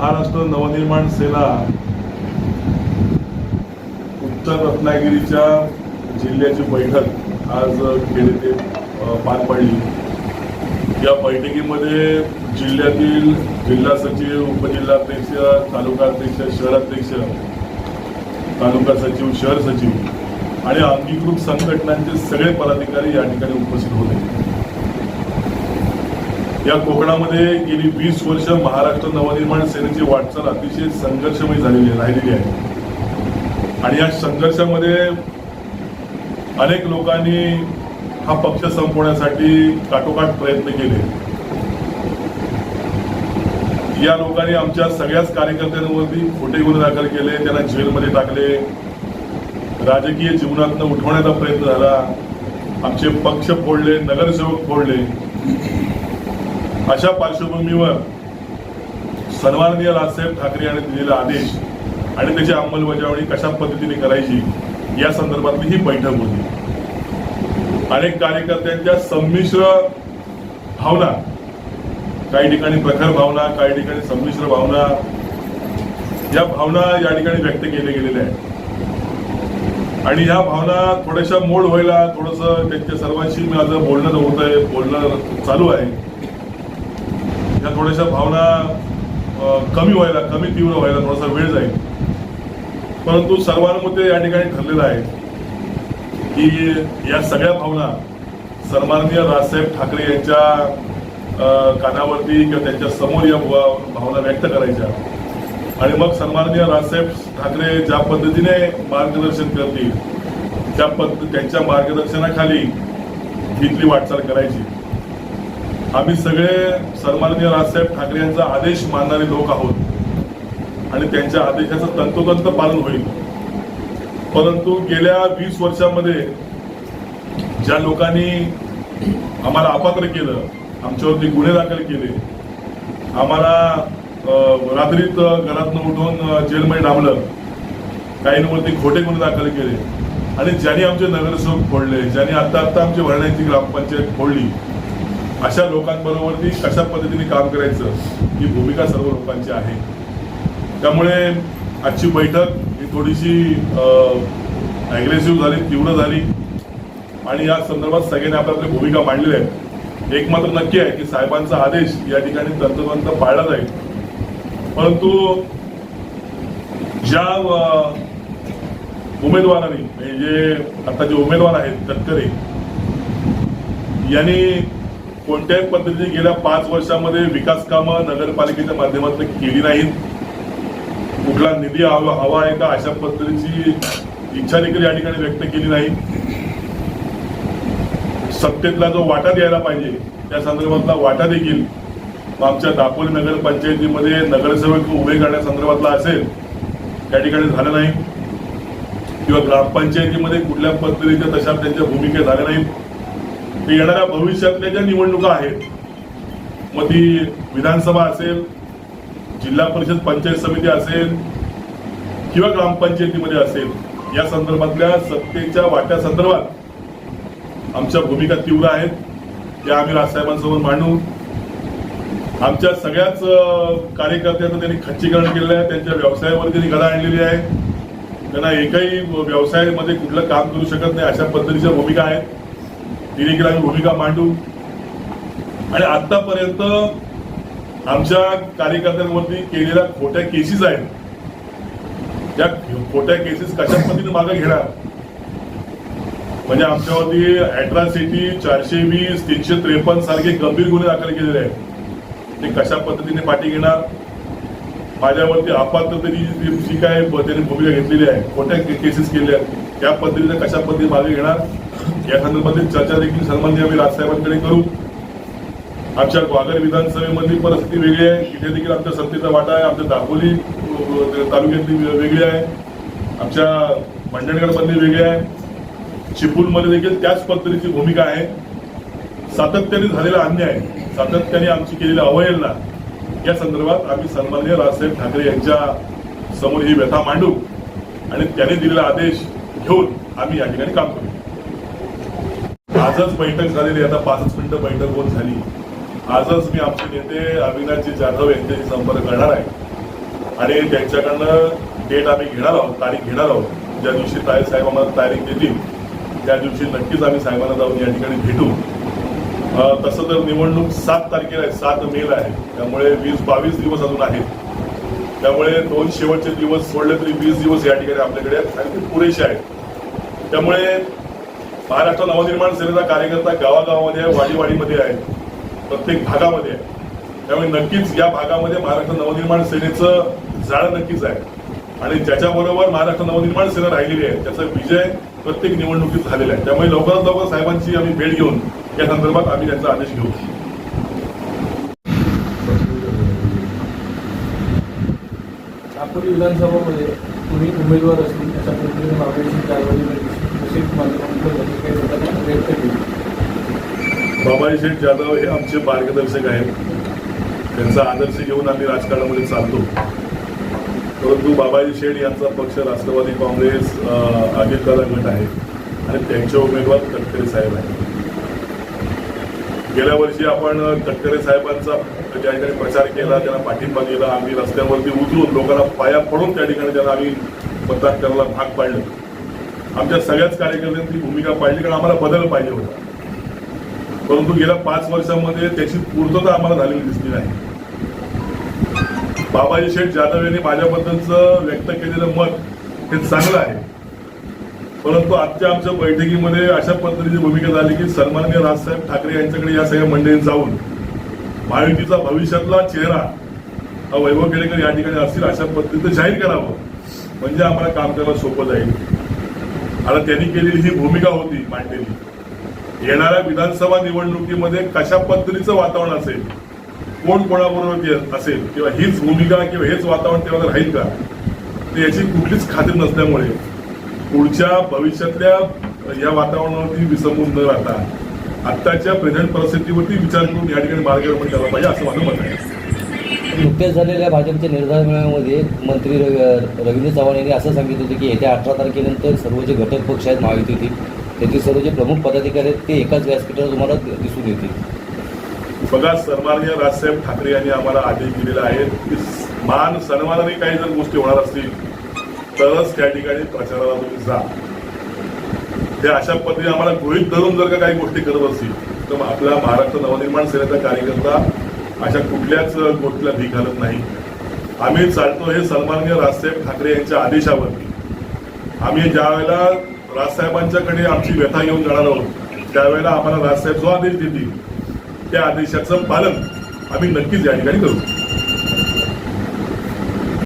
महाराष्ट्र नवनिर्माण सेना. उत्तर रत्नागिरीच्या जिल्ह्याची बैठक आज खेड पार पडली. या बैठकीमध्ये जिल्ह्यातील जिल्हा सचिव उपजिल्हाध्यक्ष तालुकाध्यक्ष शहराध्यक्ष तालुका सचिव शहर सचिव आणि अंगीकृत संघटनांचे सगळे पदाधिकारी या ठिकाणी उपस्थित होते. या कोकणामध्ये गेली वीस वर्ष महाराष्ट्र नवनिर्माण सेनेची वाटचाल अतिशय संघर्षमय झालेली आहे राहिलेली आहे. आणि या संघर्षामध्ये अनेक लोकांनी हा पक्ष संपवण्यासाठी काटोकाट प्रयत्न केले. या लोकांनी आमच्या सगळ्याच कार्यकर्त्यांवरती खोटे गुन्हे दाखल केले त्यांना जेलमध्ये टाकले. राजकीय जीवनातनं उठवण्याचा प्रयत्न झाला. आमचे पक्ष फोडले नगरसेवक फोडले. अशा पार्श्वभूमीवर सन्माननीय राजसाहेब ठाकरे यांनी दिलेला आदेश आणि त्याची अंमलबजावणी कशा पद्धतीने करायची या संदर्भातली ही बैठक होती. अनेक कार्यकर्त्यांच्या संमिश्र भावना काही ठिकाणी प्रखर भावना काही ठिकाणी संमिश्र भावना या भावना या ठिकाणी व्यक्त केल्या गेलेल्या आहेत. आणि ह्या भावना थोड्याशा मोड व्हायला थोडस त्यांच्या सर्वांशी माझं बोलणं होत आहे बोलणं चालू आहे. या थोड्याशा भावना कमी व्हायला कमी तीव्र व्हायला थोडासा वेळ जाईल. परंतु सर्वानुमते या ठिकाणी ठरलेलं आहे की या सगळ्या भावना सन्माननीय राजसाहेब ठाकरे यांच्या कानावरती किंवा त्यांच्यासमोर या भावना व्यक्त करायच्या. आणि मग सन्माननीय राजसाहेब ठाकरे ज्या पद्धतीने मार्गदर्शन करतील त्या पद्ध त्यांच्या मार्गदर्शनाखाली घेतली वाटचाल करायची. आम्ही सगळे सन्माननीय राजसाहेब ठाकरे यांचा आदेश मानणारे लोक आहोत. आणि त्यांच्या आदेशाचं तंतोतंत पालन होईल. परंतु गेल्या वीस वर्षामध्ये ज्या लोकांनी आम्हाला अपात्र केलं आमच्यावरती गुन्हे दाखल केले आम्हाला रात्रीत घरातनं उठून जेलमध्ये डांबलं काहींवरती खोटे गुन्हे दाखल केले. आणि ज्यांनी आमचे नगरसेवक फोडले ज्यांनी आत्ता आत्ता आमची भरण्याची ग्रामपंचायत फोडली अशा लोकांबरोबरती कशा पद्धतीने काम करायचं ही भूमिका सर्व लोकांची आहे. त्यामुळे आजची बैठक ही थोडीशी ॲग्रेसिव्ह झाली तीव्र झाली. आणि या संदर्भात सगळ्यांनी आपल्या भूमिका मांडलेल्या आहेत. एक मात्र नक्की आहे की साहेबांचा आदेश या ठिकाणी तंतोतंत पाळला जाईल. परंतु ज्या उमेदवारांनी म्हणजे आता जे उमेदवार आहेत तटकरे यांनी कोणत्याही पद्धतीने गेल्या पाच वर्षामध्ये विकास कामं नगरपालिकेच्या माध्यमातून केली नाहीत. कुठला निधी हवा हवा आहे का अशा पद्धतीची इच्छा देखील या ठिकाणी व्यक्त केली नाही सत्तेतला जो वाटा द्यायला पाहिजे त्या संदर्भातला वाटा देखील आमच्या दापोली नगरपंचायतीमध्ये नगरसेवक उभे करण्यासंदर्भातला असेल त्या ठिकाणी झालं नाही. किंवा ग्रामपंचायतीमध्ये कुठल्या पद्धतीच्या तशा त्यांच्या भूमिका झाल्या नाहीत. ते येणाऱ्या भविष्यातल्या ज्या निवडणुका आहेत मग ती विधानसभा असेल जिल्हा परिषद पंचायत समिती असेल किंवा ग्रामपंचायतीमध्ये असेल या संदर्भातल्या सत्तेच्या वाट्या संदर्भात आमच्या भूमिका तीव्र आहेत. त्या आम्ही राजसाहेबांसमोर मांडू. आमच्या सगळ्याच कार्यकर्त्यांना त्यांनी खच्चीकरण केलेलं आहे. त्यांच्या व्यवसायावर त्यांनी गदा आणलेली आहे. त्यांना एकही व्यवसायामध्ये कुठलं काम करू शकत नाही अशा पद्धतीच्या भूमिका आहेत. देखील आम्ही भूमिका मांडू. आणि आतापर्यंत आमच्या कार्यकर्त्यांवरती केलेल्या खोट्या केसेस आहेत. त्या खोट्या केसेस कशा पद्धतीने मागे घेणार? म्हणजे आमच्यावरती अॅट्रॉसिटी चारशे वीस तीनशे त्रेपन्न सारखे गंभीर गुन्हे दाखल केलेले आहेत. ते कशा पद्धतीने पाठी घेणार? माझ्यावरती अपात्रतेची जी- काय ब- भूमिका घेतलेली आहे खोट्या केसेस केल्या आहेत त्या पद्धतीने कशा पद्धतीने मागे घेणार? या संदर्भातील चर्चा देखील सन्मान्य आम्ही राजसाहेबांकडे करू. आमच्या ग्वागर विधानसभेमधली परिस्थिती वेगळी आहे. तिथे देखील आमच्या सत्तेचा वाटा आहे. आमच्या दापोली तालुक्यातली वेगळी आहे. आमच्या मंडणगडमधली वेगळी आहे. चिपळूणमध्ये देखील त्याच पद्धतीची भूमिका आहे. सातत्याने झालेला अन्याय सातत्याने आमची केलेली अवहेलना या संदर्भात आम्ही सन्मान्य राजसाहेब ठाकरे यांच्या समोर ही व्यथा मांडू आणि त्याने दिलेला आदेश घेऊन आम्ही या ठिकाणी काम करू. आजच बैठक झालेली आता पाचच मिनिटं बैठक होत झाली. आजच मी आमचे नेते अविनाशजी जाधव यांच्याशी संपर्क करणार आहे. आणि त्यांच्याकडनं डेट आम्ही घेणार आहोत तारीख घेणार आहोत. ज्या दिवशी ताई साहेब आम्हाला तारीख देतील त्या दिवशी नक्कीच आम्ही साहेबांना जाऊन या ठिकाणी भेटू. तसं तर निवडणूक सात तारखेला आहे सात मेला आहे. त्यामुळे वीस बावीस दिवस अजून आहेत. त्यामुळे दोन शेवटचे दिवस सोडले तरी वीस दिवस या ठिकाणी आपल्याकडे आहेत आणि ते पुरेसे आहेत. त्यामुळे महाराष्ट्र नवनिर्माण सेनेचा कार्यकर्ता गावागावामध्ये आहे वाडीवाडीमध्ये आहे. प्रत्येक भागामध्ये आहे. त्यामुळे नक्कीच या भागामध्ये महाराष्ट्र नवनिर्माण सेनेचं जाळं नक्कीच आहे. आणि ज्याच्याबरोबर महाराष्ट्र नवनिर्माण सेना राहिलेली आहे त्याचा विजय प्रत्येक निवडणुकीत झालेला आहे. त्यामुळे लवकरात लवकर साहेबांची आम्ही भेट घेऊन या संदर्भात आम्ही त्यांचा आदेश घेऊ. नागपूर विधानसभामध्ये तुम्ही उमेदवार असतील अशा पद्धतीने मागणीची कारवाई निश्चित व्यक्त केली. बाबाजी शेठ जाधव हे आमचे मार्गदर्शक आहेत. त्यांचा आदर्श घेऊन आम्ही राजकारणामध्ये चालतो. परंतु बाबाजी शेठ यांचा पक्ष राष्ट्रवादी काँग्रेस अं, अजितदादा गट आहे. आणि त्यांचे उमेदवार तटकरे साहेब आहेत. गेल्या वर्षी आपण तटकरे साहेबांचा ज्या ठिकाणी प्रचार केला त्यांना पाठिंबा दिला आम्ही रस्त्यावरती उतरून लोकांना पाया पडून त्या ठिकाणी त्यांना आम्ही मतदान करायला भाग पाडलं. आमच्या सगळ्याच कार्यकर्त्यांनी ती भूमिका पाडली कारण आम्हाला बदल पाहिजे होता. परंतु गेल्या पाच वर्षामध्ये त्याची पूर्तता आम्हाला झालेली दिसली नाही. बाबाजी शेठ जाधव यांनी माझ्याबद्दलचं व्यक्त केलेलं मत हे चांगलं आहे. परंतु आजच्या आमच्या बैठकीमध्ये अशा पद्धतीची भूमिका झाली की सन्माननीय राजसाहेब ठाकरे यांच्याकडे या सगळ्या मंडळीत जाऊन महायुतीचा भविष्यातला चेहरा हा वैभव केळेकर या ठिकाणी असतील अशा पद्धतीचं जाहीर करावं. म्हणजे आम्हाला काम करायला सोपं जाईल. आता त्यांनी केलेली ही भूमिका होती मांडलेली येणाऱ्या विधानसभा निवडणुकीमध्ये कशा पद्धतीचं वातावरण असेल कोण कोणाबरोबर असेल किंवा हीच भूमिका किंवा हेच वातावरण तेव्हा राहील का तर याची कुठलीच खात्री नसल्यामुळे पुढच्या भविष्यातल्या या वातावरणावरती विसंबून न राहता आत्ताच्या प्रेझेंट परिस्थितीवरती विचार करून या ठिकाणी मार्गक्रमण करायला पाहिजे असं माझं मत आहे. नुकत्याच झालेल्या भाजपच्या निर्धार मेळाव्यामध्ये मंत्री रवी- रवींद्र चव्हाण यांनी असं सांगितलं होतं की येत्या अठरा तारखेनंतर सर्व जे घटक पक्ष आहेत महायुतीतील त्याचे सर्व जे प्रमुख पदाधिकारी आहेत ते एकाच व्यासपीठावर तुम्हाला दिसून येतील. बघा सन्माननीय राजसाहेब ठाकरे यांनी आम्हाला आदेश दिलेला आहे की मान सन्मानाने काही जर गोष्टी होणार असतील तरच त्या ठिकाणी प्रचाराला तुम्ही जा. ते अशा पद्धतीने आम्हाला गृहित धरून जर का काही गोष्टी करत असतील तर आपला महाराष्ट्र नवनिर्माण सेनेचा कार्यकर्ता अशा कुठल्याच गोष्टीला भी घालत नाही. आम्ही चालतो हे सन्माननीय राजसाहेब ठाकरे यांच्या आदेशावरती. आम्ही ज्या वेळेला राजसाहेबांच्याकडे आमची व्यथा घेऊन जाणार आहोत त्यावेळेला आम्हाला राजसाहेब जो आदेश देतील त्या आदेशाचं पालन आम्ही नक्कीच या ठिकाणी करू.